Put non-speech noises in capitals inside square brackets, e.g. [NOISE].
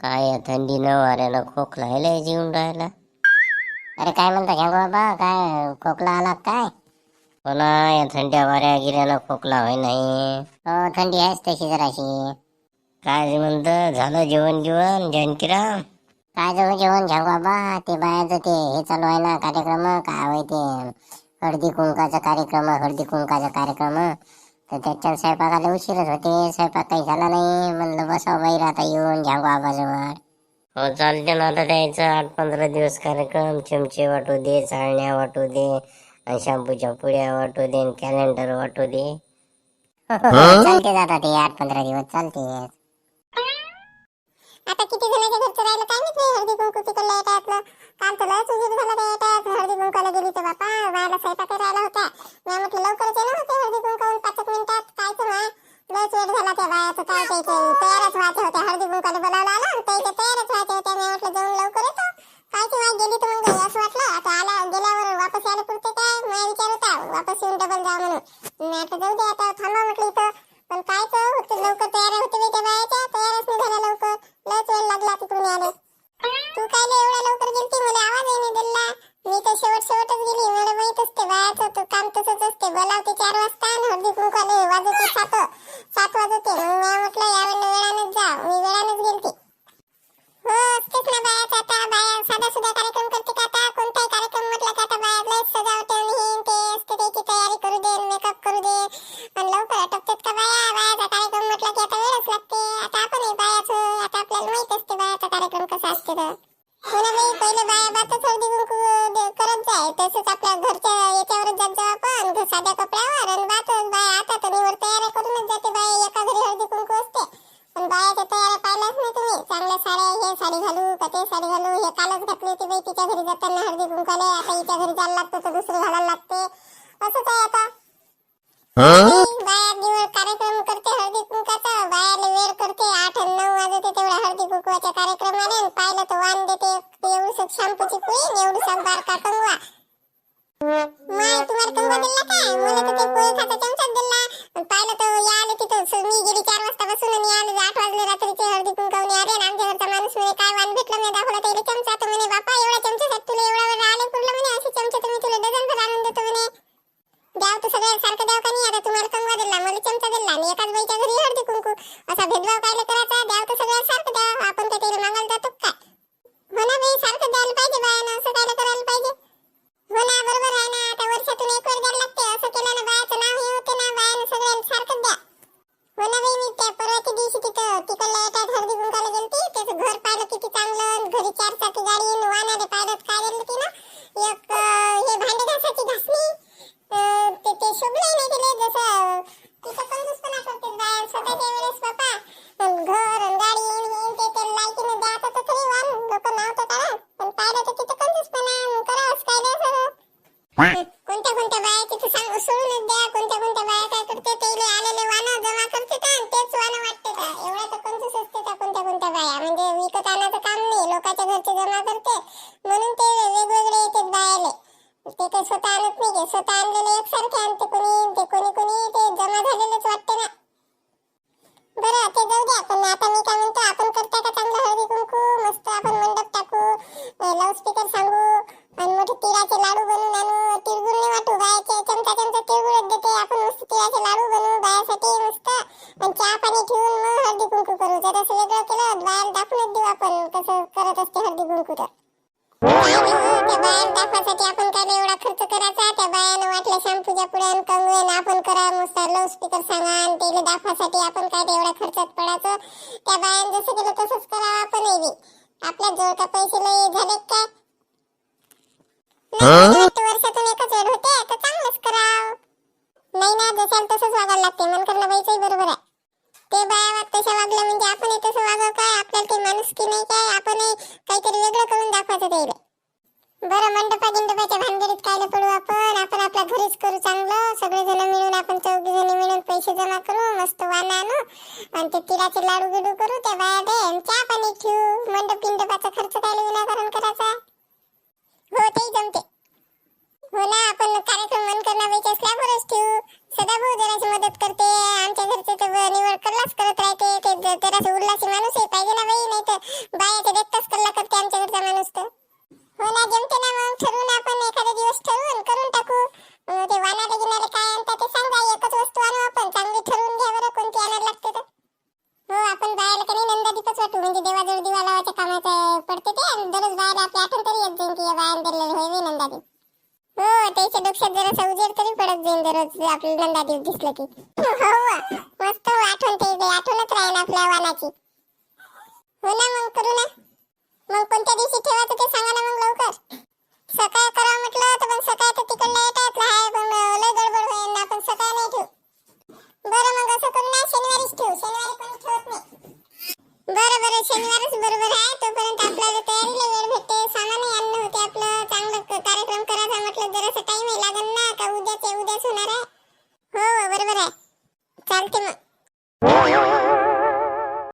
काय या थंडीनं वाऱ्यानं खोकलायला जीवन राहिला. अरे काय म्हणता घ्या बाबा काय खोकला आला काय? हो ना या थंड्या वाऱ्या गिऱ्यानं खोकला होय नाही. हो थंडी आहेच तशी जराशी. काय म्हणत झालं जेवण जेवण जानकीराम काय जाऊ जेवण घ्या बाबा ते बायाचं ते हे चालू आहे ना कार्यक्रम काय होय ते? हळदी कुंकाचा कार्यक्रम हळदी कुंकाचा कार्यक्रम. तर त्याच्यात स्वयंपाकाला उशीरच होते. स्वयंपाक काही झाला नाही. म्हणलं बसावं बाहेर आता येऊन घ्या बाबाजवळ हो चालते ना. आता द्यायचं आठ पंधरा दिवस कार्यक्रम. चमचे वाटू दे चाळण्या वाटू दे आणि शॅम्पूच्या पुड्या वाटू दे कॅलेंडर वाटू दे. [LAUGHS] चालते आता ते आठ पंधरा दिवस चालते आता किती जणांच्या घरचं राहिलं काय माहीत नाही. हळदी कुंकू तिकडल्या काम तर लयच उशीर झाला त्या हळदी कुंकाला गेली तर बापा स्वयंपाक राहिला होता. मी म्हटलं लवकरच येणं होते हळदी लेट झाला त्या बायाचं काय त्याचे तयारच व्हायचे होते. हळदी कुंकाला बोलावला आलं ते इथे तयारच व्हायचे होते. मी म्हटलं जाऊन लवकर येतो. काय की वाट गेली तर मग असं वाटलं आता आला गेल्यावर वापस यायला पुरते काय? मला विचार होता वापस येऊन डबल जा म्हणून. मी आता जाऊ दे आता थांबा म्हटलं इथं. पण काय तर होते लवकर तयार होते मी त्या बायाच्या तयारच नाही झाल्या लवकर. लयच वेळ लागला तिकडून यायला. तू काय लय एवढ्या लवकर गेलती? मला आवाज नाही दिला. मी तर शेवट शेवटच गेली. मला माहीत असते बायाचं तो काम तसंच असते. बोलावते चार वाजता आणि हळदी कुंकाले वाजवते सात सात वाजवते मग मी म्हटलं यावेळेला वेळानेच जा. मी वेळानेच गेलते. हो असतेच ना बाया आता. बाया साधा सुद्धा कार्यक्रम करते का आता? कोणताही कार्यक्रम म्हटलं का आता बाया लय सजावट आणि हे ते. असते त्याची तयारी करू दे मेकअप करू दे. आणि लवकर आटपतात का बाया? बायाचा कार्यक्रम म्हटलं की आता वेळच लागते. आता आपण हे बायाचं आता आपल्याला माहीत असते बायाचा कार्यक्रम कसा असते तर. हो ना बाई पहिले बाया बातच हळदी कुंकू करत जाय. तसंच आपल्या घरच्या याच्यावरच जात जाऊ आपण. साध्या कपड्यावर आणि बातच बाया आता तर निवड तयारी करूनच जाते बाया एका घरी हळदी कुंकू असते पण बायाच्या तयाऱ्या पाहिल्याच नाही तुम्ही चांगल्या साड्या हे साडी घालू का ते साडी घालू हे कालच घातली होती बाई तिच्या घरी जाताना हळदी कुंकाले आता हिच्या घरी जायला लागतं तर दुसरं घालायला लागते. असंच आहे आता. बाया निवड कार्यक्रम करते हळदी कुंकाचा बायाला वेळ करते आठ आणि नऊ वाजते तेवढ्या हळदी कुंकवाच्या कार्यक्रमाला आणि पाहिलं तर वाण देते एवढं शॅम्पूची पुळी एवढं बारका कंगवा. माय तुम्हाला कंगवा दिला काय? मला तर ते पोळी खाता चमचाच दिला. घरी चार चाकी गाडी वाहणारे पाहिलं काय दिलं ती ना एक हे भांडे घासाची घासणी ते ते शोभलंय नाही तिला जसं तिथं कंजूसपणा करते बाया स्वतःच्या वेळेस बापा घर गाडी हे ते ते लायकीनं द्यायचं तर तरी वाण लोक नाव तर करा पण पाहिलं तर तिथं कंजूसपणा करावंच काय नाही सगळं कोणत्या कोणत्या बाया तिथे सांग सोडूनच द्या कोणत्या कोणत्या बाया काय करते ते आलेले वाणं जमा करते का तेच वाणं वाटते का? एवढ्या तर कंजूस असते त्या कोणत्या कोणत्या बाया? म्हणजे विकत आणायचं काम जमा करते. म्हणून ते वेगवेगळे येते बायाले ते काही स्वतः आणत नाही स्वतः आणलेले एकसारखे आणते कोणी ते कोणी कोणी ते जमा झालेलंच वाटते ना. बरं ते जाऊ द्या पण आता मी काय म्हणतो आपण करता का चांगलं? हळदी कुंकू मस्त आपण मंडप टाकू लाऊडस्पीकर सांगू आणि मोठे तिळाचे लाडू बनवून आणू. तिळगुळ वाटू बायाचे चमचा चमचा तिळगुळच देते. आपण मस्त तिळाचे लाडू बनवू बायासाठी मस्त. चहा पाणी ठेवून मग हळदी कुंकू करू. जर असं वेगळं केलं बाहेर दाखवूनच देऊ आपण कसं करत असते हळदी कुंकू तर. त्या बाहेर दाखवासाठी आपण काय एवढा खर्च करायचा. त्या बायानं वाटलं शॅम्पूच्या पुढ्यान कंगवेन आपण करा. मस्त लाऊड स्पीकर सांगा आणि त्याला दाखवासाठी आपण काय एवढा खर्चात पडायचं. त्या बायानं जसं केलं तसंच करावं आपण बी. आपल्या जवळ का पैसे लय झाले काय? वर्षातून एकच वेळ होते तर चांगलंच करावं. नाही ना जशाल तसंच वागायला लागते. मन करणं बाईचंही बरोबर आहे ते बाया वाग तशा वागल्या म्हणजे आपण तसं वागावं काय? आपल्याला ते माणूस की नाही काय? आपण काहीतरी वेगळं करून दाखवायचं त्याला बरं मंडपा गिंडपाच्या भानगडीत कायला पडू आपण? आपण आपल्या घरीच करू चांगलं. सगळेजण मिळून आपण चौघी जणी मिळून पैसे जमा करू मस्त वाण आणू. आणि ते तिळाचे लाडू गिडू करू त्या बाया दे चहा पाणी ठेवू मंडप गिंडपाचा खर्च कायला विनाकारण करायचा? हो ते जमते. हो ना आपण कार्यक्रम मन करण्यापैकी स्लॅबवरच ठेवू. सदाभाऊ जराशी मदत करते. आमच्या घरचे तर निवड कल्लाच करत राहते. ते जरासं आहे पाहिजे ना बाई नाही तर बायाच्या कल्ला करते आमच्या घरचा माणूस तर. हो मग. ठरवून आपण एखादा दिवस ठरवून करून टाकू. ते वाणाले गिनाले काय ते सांगा. एकच वस्तू आणू आपण. चांगली ठरवून घ्या बरं आणायला लागते तर. हो आपण बायाला का नाही म्हणजे देवाजवळ दिवा लावायच्या कामाचं पडते ते. दररोज बायाला आपली आठवण तरी येत जाईल की बायाला दिलेलं होईल नंदादीप. हो त्याच्या डोक्यात जरा सौजेर तरी पडत जाईल दररोज. आपल्याला नंदा देव दिसलं की. हो मस्त आठवण ते ते आठवणच राहील आपल्या वालाची हो ना मग करू ना. मग कोणत्या दिवशी ठेवा ते सांगा ना मग लवकर. सकाळ करा म्हटलं तर पण सकाळ तर